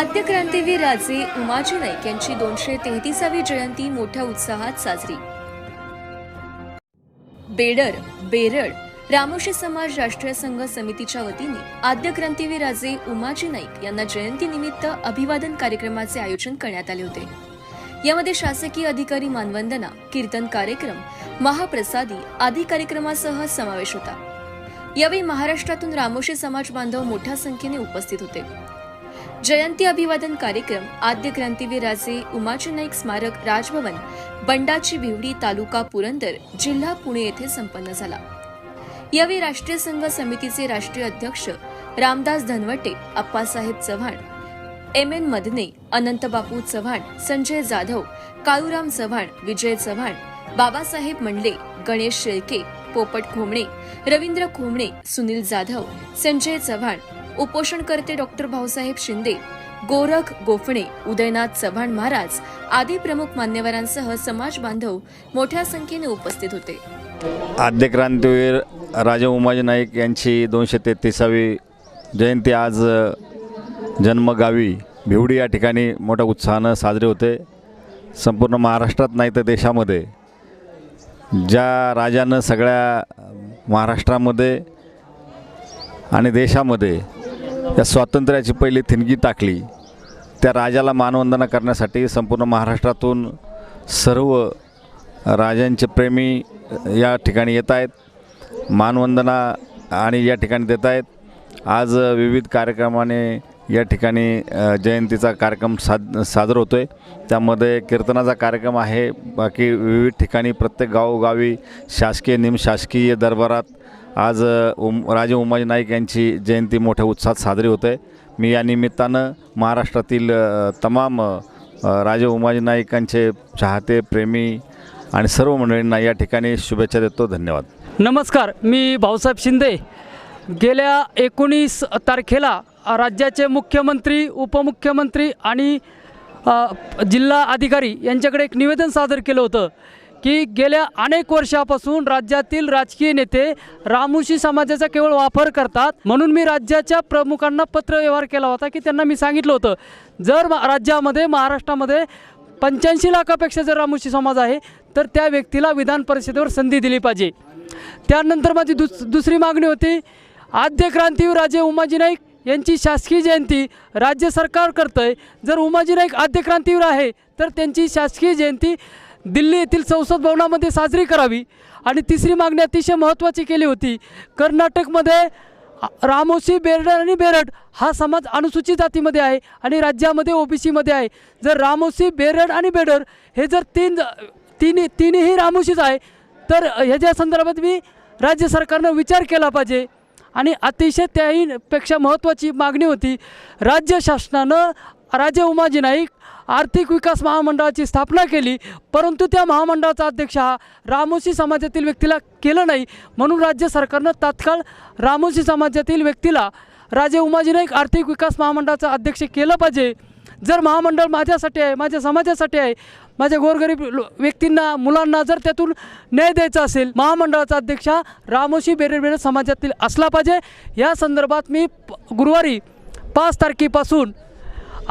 आद्य क्रांतीवीर राजे उमाजी नाईक यांची दोनशे तेहतीसावी जयंती मोठ्या उत्साहात साजरी. बेडर बेरड रामोशी समाज राष्ट्रीय संघ समितीच्या वतीने आद्य क्रांतीवीर राजे उमाजी नाईक यांना जयंतीनिमित्त अभिवादन कार्यक्रमाचे आयोजन करण्यात आले होते. यामध्ये शासकीय अधिकारी मानवंदना कीर्तन कार्यक्रम महाप्रसादी आदी कार्यक्रमासह समावेश होता. यावेळी महाराष्ट्रातून रामोशी समाज बांधव मोठ्या संख्येने उपस्थित होते. जयंती अभिवादन कार्यक्रम आद्य क्रांतीवीर राजे उमाजी नाईक स्मारक राजभवन बंडाची भिवडी तालुका पुरंदर जिल्हा पुणे येथे संपन्न झाला. यावेळी राष्ट्रीय संघ समितीचे राष्ट्रीय अध्यक्ष रामदास धनवटे अप्पासाहेब चव्हाण एम एन मदने अनंत बापू चव्हाण संजय जाधव काळूराम चव्हाण विजय चव्हाण बाबासाहेब मंडले गणेश शेळके पोपट खोमणे रवींद्र खोमणे सुनील जाधव संजय चव्हाण उपोषणकर्ते डॉक्टर भाऊसाहेब शिंदे गोरख गोफणे उदयनाथ चव्हाण महाराज आदी प्रमुख मान्यवरांसह समाज बांधव मोठ्या संख्येने उपस्थित होते. आद्य क्रांतीवीर राजा उमाजी नाईक यांची दोनशे तेहतीसावी जयंती आज जन्मगावी भिवडी या ठिकाणी मोठ्या उत्साहानं साजरे होते. संपूर्ण महाराष्ट्रात नाही तर देशामध्ये. ज्या राजानं सगळ्या महाराष्ट्रामध्ये आणि देशामध्ये या स्वातंत्र्याची पहिली थिणगी टाकली. त्या राजाला मानवंदना करण्यासाठी संपूर्ण महाराष्ट्रातून सर्व राजांचे प्रेमी या ठिकाणी येत आहेत. मानवंदना आणि या ठिकाणी देत आहेत. आज विविध कार्यक्रमाने या ठिकाणी जयंतीचा कार्यक्रम साद साजरा होतो आहे त्यामध्ये कीर्तनाचा कार्यक्रम आहे. बाकी विविध ठिकाणी प्रत्येक गावोगावी शासकीय निमशासकीय दरबारात आज उम राजे उमाजी नाईक यांची जयंती मोठ्या उत्साहात साजरी होते आहे मी या निमित्तानं महाराष्ट्रातील तमाम राजे उमाजी नाईकांचे चाहते प्रेमी आणि सर्व मंडळींना या ठिकाणी शुभेच्छा देतो. धन्यवाद. नमस्कार मी भाऊसाहेब शिंदे. गेल्या एकोणीस तारखेला राज्याचे मुख्यमंत्री उपमुख्यमंत्री आणि जिल्हा अधिकारी यांच्याकडे एक निवेदन सादर केलं होतं. की गेल्या अनेक वर्षापासून राज्यातील राजकीय नेते रामुशी समाजाचा केवळ वापर करतात. म्हणून मी राज्याच्या प्रमुखांना पत्रव्यवहार केला होता की त्यांना मी सांगितलं होतं. जर राज्यामध्ये महाराष्ट्रामध्ये पंच्याऐंशी लाखापेक्षा जर रामोशी समाज आहे तर त्या व्यक्तीला विधान परिषदेवर संधी दिली पाहिजे. त्यानंतर माझी दुस दुसरी मागणी होती आद्य क्रांतीवीर राजे उमाजी नाईक यांची शासकीय जयंती राज्य सरकार करतं आहे जर उमाजी नाईक आद्य क्रांतीवीर आहे तर त्यांची शासकीय जयंती दिल्ली येथील संसद भवनामध्ये साजरी करावी. आणि तिसरी मागणी अतिशय महत्त्वाची केली होती. कर्नाटकमध्ये रामोशी बेरड आणि बेरड हा समाज अनुसूचित जातीमध्ये आहे आणि राज्यामध्ये ओबीसीमध्ये आहे. जर रामोशी बेरड आणि बेडर हे जर तीन तिन्ही तिन्हीही रामोशीच आहे तर ह्याच्या संदर्भात मी राज्य सरकारनं विचार केला पाहिजे. आणि अतिशय त्याहीपेक्षा महत्त्वाची मागणी होती. राज्य शासनानं राजे उमाजी नाईक आर्थिक विकास महामंडळाची स्थापना केली परंतु त्या महामंडळाचा अध्यक्ष हा रामोशी समाजातील व्यक्तीला केलं नाही. म्हणून राज्य सरकारनं तात्काळ रामोशी समाजातील व्यक्तीला राजे उमाजी नाईक आर्थिक विकास महामंडळाचा अध्यक्ष केलं पाहिजे. जर महामंडळ माझ्यासाठी आहे माझ्या समाजासाठी आहे माझ्या गोरगरीब लो- व्यक्तींना मुलांना जर त्यातून न्याय द्यायचा असेल महामंडळाचा अध्यक्ष हा रामोशी बेरेबेरे समाजातील असला पाहिजे. या संदर्भात मी प- गुरुवारी पाच तारखेपासून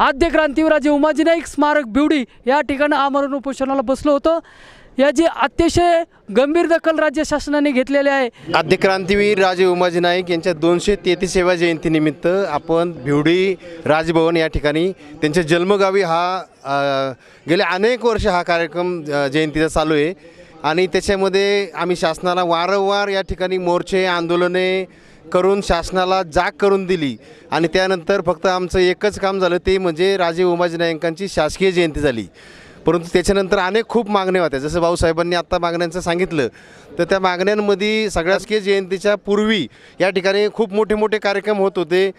आद्य क्रांतीवीराजे उमाजी नाईक स्मारक बिवडी या ठिकाणी आमरण उपोषणाला बसलो होतो. याची अतिशय गंभीर दखल राज्य शासनाने घेतलेली आहे. आद्य क्रांतीवीर राजे उमाजी नाईक यांच्या दोनशे तेहतीसाव्या जयंतीनिमित्त आपण भिवडी राजभवन या ठिकाणी त्यांच्या जन्मगावी हा गेले अनेक वर्ष हा कार्यक्रम जयंतीचा चालू आहे. आणि त्याच्यामध्ये आम्ही शासनाला वारंवार या ठिकाणी मोर्चे आंदोलने करून शासनाला जाग करून दिली. आणि त्यानंतर फक्त आमचं एकच काम झालं ते म्हणजे राजे उमाजी नायकांची शासकीय जयंती झाली. परंतु त्याच्यानंतर अनेक खूप मागण्या होत्या. जसं भाऊसाहेबांनी आत्ता मागण्यांचं सांगितलं तर त्या मागण्यांमध्ये सगळ्या जयंतीच्या पूर्वी या ठिकाणी खूप मोठे मोठे कार्यक्रम होत होते.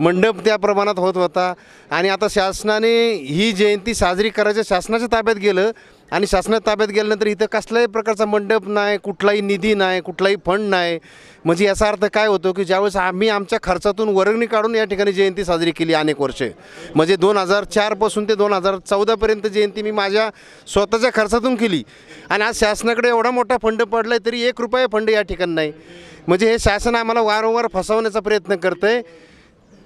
मंडप त्या प्रमाणात होत होता. आणि आता शासनाने ही जयंती साजरी करायच्या शासनाच्या ताब्यात गेलं आणि शासनाच्या ताब्यात गेल्यानंतर इथं कसल्याही प्रकारचा मंडप नाही कुठलाही निधी नाही कुठलाही फंड नाही. म्हणजे याचा अर्थ काय होतो की ज्यावेळेस आम्ही आमच्या खर्चातून वर्गणी काढून या ठिकाणी जयंती साजरी केली अनेक वर्षे. म्हणजे दोन हजार चारपासून ते दोन हजार चौदापर्यंत जयंती मी माझ्या स्वतःच्या खर्चातून केली. आणि आज शासनाकडे एवढा मोठा फंड पडला आहे तरी एक रुपया फंड या ठिकाणी नाही. म्हणजे हे शासन आम्हाला वारंवार फसवण्याचा प्रयत्न करतं आहे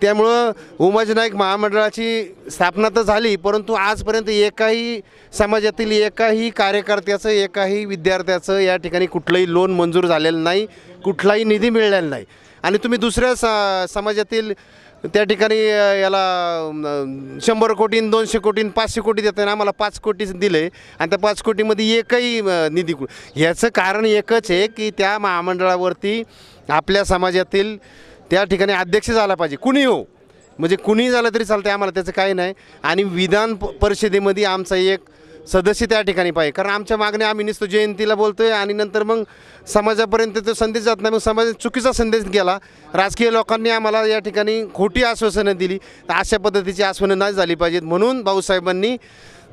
त्यामुळं उमाजी नाईक महामंडळाची स्थापना तर झाली परंतु आजपर्यंत एकाही समाजातील एकाही कार्यकर्त्याचं एकाही विद्यार्थ्याचं या ठिकाणी कुठलंही लोन मंजूर झालेलं नाही कुठलाही निधी मिळालेला नाही. आणि तुम्ही दुसऱ्या स समाजातील त्या ठिकाणी याला शंभर कोटी दोनशे कोटी पाचशे कोटी देताना आम्हाला पाच कोटी दिले आणि त्या पाच कोटीमध्ये एकही निधी कु- ह्याचं कारण एकच आहे की त्या महामंडळावरती आपल्या समाजातील त्या ठिकाणी अध्यक्ष झाला पाहिजे. कुणी हो? म्हणजे कुणी झालं तरी चालतं आम्हाला त्याचं काही नाही. आणि विधान प- परिषदेमध्ये आमचा एक सदस्य त्या ठिकाणी पाहिजे. कारण आमच्या मागण्या आम्ही नुसतं जयंतीला बोलतो आहे आणि नंतर मग समाजापर्यंत तो संदेश जात नाही. मग समाज चुकीचा संदेश गेला राजकीय लोकांनी आम्हाला या ठिकाणी खोटी आश्वासनं दिली. तर अशा पद्धतीची आश्वासनं नाही झाली पाहिजेत म्हणून भाऊसाहेबांनी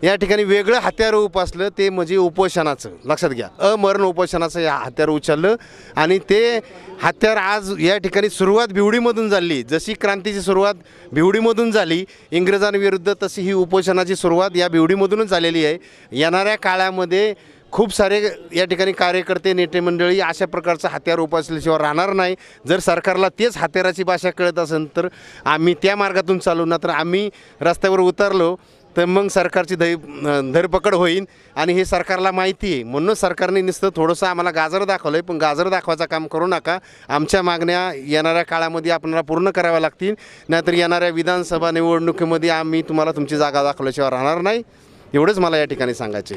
या ठिकाणी वेगळं हत्यार उपासलं ते म्हणजे उपोषणाचं. लक्षात घ्या. अमरण उपोषणाचं या हत्यार उचललं आणि ते हत्यार आज या ठिकाणी सुरुवात भिवडीमधून झाली. जशी क्रांतीची सुरुवात भिवडीमधून झाली इंग्रजांविरुद्ध तशी ही उपोषणाची सुरुवात या भिवडीमधूनच झालेली आहे. येणाऱ्या काळामध्ये खूप सारे या ठिकाणी कार्यकर्ते नेते मंडळी अशा प्रकारचं हत्यार उपासल्याशिवाय राहणार नाही. जर सरकारला तेच हत्याराची भाषा कळत असेल तर आम्ही त्या मार्गातून चालू. ना तर आम्ही रस्त्यावर उतरलो तर मग सरकारची दै धरपकड होईल आणि हे सरकारला माहिती आहे. म्हणूनच सरकारने नुसतं थोडंसं आम्हाला गाजर दाखवलं आहे पण गाजर दाखवायचं काम करू नका. आमच्या मागण्या येणाऱ्या काळामध्ये आपल्याला पूर्ण कराव्या लागतील. नाहीतर येणाऱ्या विधानसभा निवडणुकीमध्ये आम्ही तुम्हाला तुमची जागा दाखवल्याशिवाय राहणार नाही. एवढंच मला या ठिकाणी सांगायचे